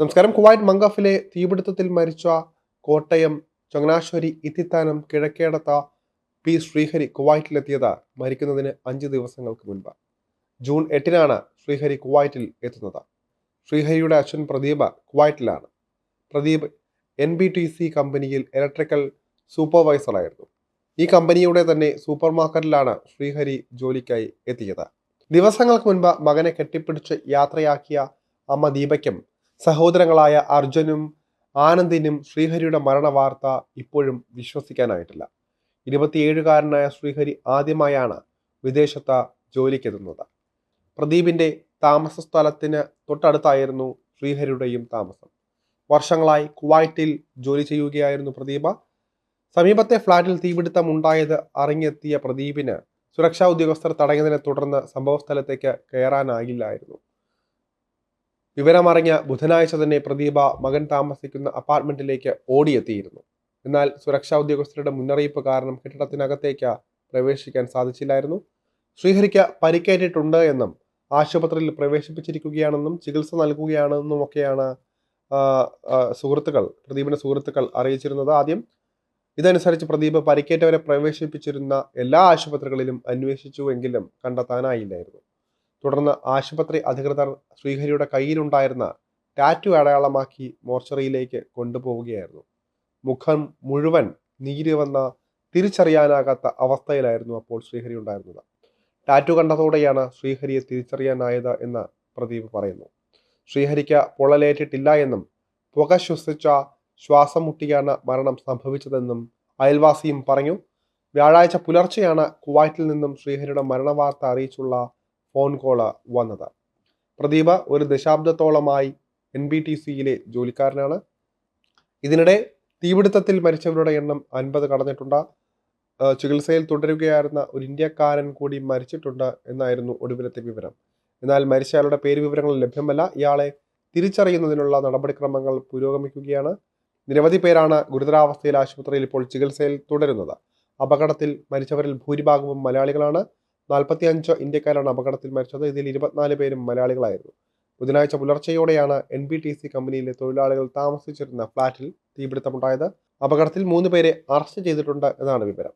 നമസ്കാരം. കുവൈറ്റ് മംഗഫിലെ തീപിടുത്തത്തിൽ മരിച്ച കോട്ടയം ചങ്ങനാശ്വരി ഇത്തിത്താനം കിഴക്കേടത്ത പി ശ്രീഹരി കുവൈറ്റിലെത്തിയത് മരിക്കുന്നതിന് അഞ്ച് ദിവസങ്ങൾക്ക് മുൻപ്. ജൂൺ എട്ടിനാണ് ശ്രീഹരി കുവൈറ്റിൽ എത്തുന്നത്. ശ്രീഹരിയുടെ അച്ഛൻ Pradeep കുവൈറ്റിലാണ്. Pradeep N B T C കമ്പനിയിൽ ഇലക്ട്രിക്കൽ സൂപ്പർവൈസറായിരുന്നു. ഈ കമ്പനിയുടെ തന്നെ സൂപ്പർ മാർക്കറ്റിലാണ് ശ്രീഹരി ജോലിക്കായി എത്തിയത്. ദിവസങ്ങൾക്ക് മുൻപ് മകനെ കെട്ടിപ്പിടിച്ച് യാത്രയാക്കിയ അമ്മ ദീപയ്ക്കും സഹോദരങ്ങളായ അർജുനും ആനന്ദിനും ശ്രീഹരിയുടെ മരണവാർത്ത ഇപ്പോഴും വിശ്വസിക്കാനായിട്ടില്ല. ഇരുപത്തിയേഴുകാരനായ ശ്രീഹരി ആദ്യമായാണ് വിദേശത്ത് ജോലിക്കെത്തുന്നത്. പ്രദീപിന്റെ താമസ സ്ഥലത്തിന് തൊട്ടടുത്തായിരുന്നു ശ്രീഹരിയുടെയും താമസം. വർഷങ്ങളായി കുവൈറ്റിൽ ജോലി ചെയ്യുകയായിരുന്നു പ്രദീപ. സമീപത്തെ ഫ്ളാറ്റിൽ തീപിടുത്തം ഉണ്ടായത് അറിഞ്ഞെത്തിയ പ്രദീപിന് സുരക്ഷാ ഉദ്യോഗസ്ഥർ തടഞ്ഞതിനെ തുടർന്ന് സംഭവസ്ഥലത്തേക്ക് കയറാനായില്ലായിരുന്നു. വിവരമറിഞ്ഞ ബുധനാഴ്ച തന്നെ പ്രദീപ മകൻ താമസിക്കുന്ന അപ്പാർട്ട്മെന്റിലേക്ക് ഓടിയെത്തിയിരുന്നു. എന്നാൽ സുരക്ഷാ ഉദ്യോഗസ്ഥരുടെ മുന്നറിയിപ്പ് കാരണം കെട്ടിടത്തിനകത്തേക്ക് പ്രവേശിക്കാൻ സാധിച്ചില്ലായിരുന്നു. ശ്രീഹരിക്ക് പരിക്കേറ്റിട്ടുണ്ട് എന്നും ആശുപത്രിയിൽ പ്രവേശിപ്പിച്ചിരിക്കുകയാണെന്നും ചികിത്സ നൽകുകയാണെന്നും ഒക്കെയാണ് ആ, ആ, സുഹൃത്തുക്കൾ പ്രദീപിന്റെ സുഹൃത്തുക്കൾ അറിയിച്ചിരുന്നത്. ആദ്യം ഇതനുസരിച്ച് പ്രദീപ് പരിക്കേറ്റവരെ പ്രവേശിപ്പിച്ചിരുന്ന എല്ലാ ആശുപത്രികളിലും അന്വേഷിച്ചുവെങ്കിലും കണ്ടെത്താനായില്ലായിരുന്നു. തുടർന്ന് ആശുപത്രി അധികൃതർ ശ്രീഹരിയുടെ കയ്യിലുണ്ടായിരുന്ന ടാറ്റു അടയാളമാക്കി മോർച്ചറിയിലേക്ക് കൊണ്ടുപോവുകയായിരുന്നു. മുഖം മുഴുവൻ നീര് വന്ന തിരിച്ചറിയാനാകാത്ത അവസ്ഥയിലായിരുന്നു അപ്പോൾ ശ്രീഹരി ഉണ്ടായിരുന്നത്. ടാറ്റു കണ്ടതോടെയാണ് ശ്രീഹരിയെ തിരിച്ചറിയാനായത് എന്ന് പ്രദീപ് പറയുന്നു. ശ്രീഹരിക്ക് പൊള്ളലേറ്റിട്ടില്ല എന്നും പുക ശ്വസിച്ച ശ്വാസം മുട്ടിയാണ് മരണം സംഭവിച്ചതെന്നും അയൽവാസിയും പറഞ്ഞു. വ്യാഴാഴ്ച പുലർച്ചെയാണ് കുവൈറ്റിൽ നിന്നും ശ്രീഹരിയുടെ മരണവാർത്ത അറിയിച്ചുള്ള ഫോൺ കോൾ വന്നത്. പ്രദീപ് ഒരു ദശാബ്ദത്തോളമായി എൻ ബി ടി സിയിലെ ജോലിക്കാരനാണ്. ഇതിനിടെ തീപിടുത്തത്തിൽ മരിച്ചവരുടെ എണ്ണം അൻപത് കടന്നിട്ടുണ്ട്. ചികിത്സയിൽ തുടരുകയായിരുന്ന ഒരു ഇന്ത്യക്കാരൻ കൂടി മരിച്ചിട്ടുണ്ട് എന്നായിരുന്നു ഒടുവിലത്തെ വിവരം. എന്നാൽ മരിച്ചയാളുടെ പേര് വിവരങ്ങൾ ലഭ്യമല്ല. ഇയാളെ തിരിച്ചറിയുന്നതിനുള്ള നടപടിക്രമങ്ങൾ പുരോഗമിക്കുകയാണ്. നിരവധി പേരാണ് ഗുരുതരാവസ്ഥയിൽ ആശുപത്രിയിൽ ഇപ്പോൾ ചികിത്സയിൽ തുടരുന്നത്. അപകടത്തിൽ മരിച്ചവരിൽ ഭൂരിഭാഗവും മലയാളികളാണ്. നാൽപ്പത്തിയഞ്ച് ഇന്ത്യക്കാരാണ് അപകടത്തിൽ മരിച്ചത്. ഇതിൽ ഇരുപത്തിനാല് പേരും മലയാളികളായിരുന്നു. ബുധനാഴ്ച പുലർച്ചെയോടെയാണ് എൻ ബി ടി സി കമ്പനിയിലെ തൊഴിലാളികൾ താമസിച്ചിരുന്ന ഫ്ളാറ്റിൽ തീപിടുത്തമുണ്ടായത്. അപകടത്തിൽ മൂന്ന് പേരെ അറസ്റ്റ് ചെയ്തിട്ടുണ്ട് എന്നാണ് വിവരം.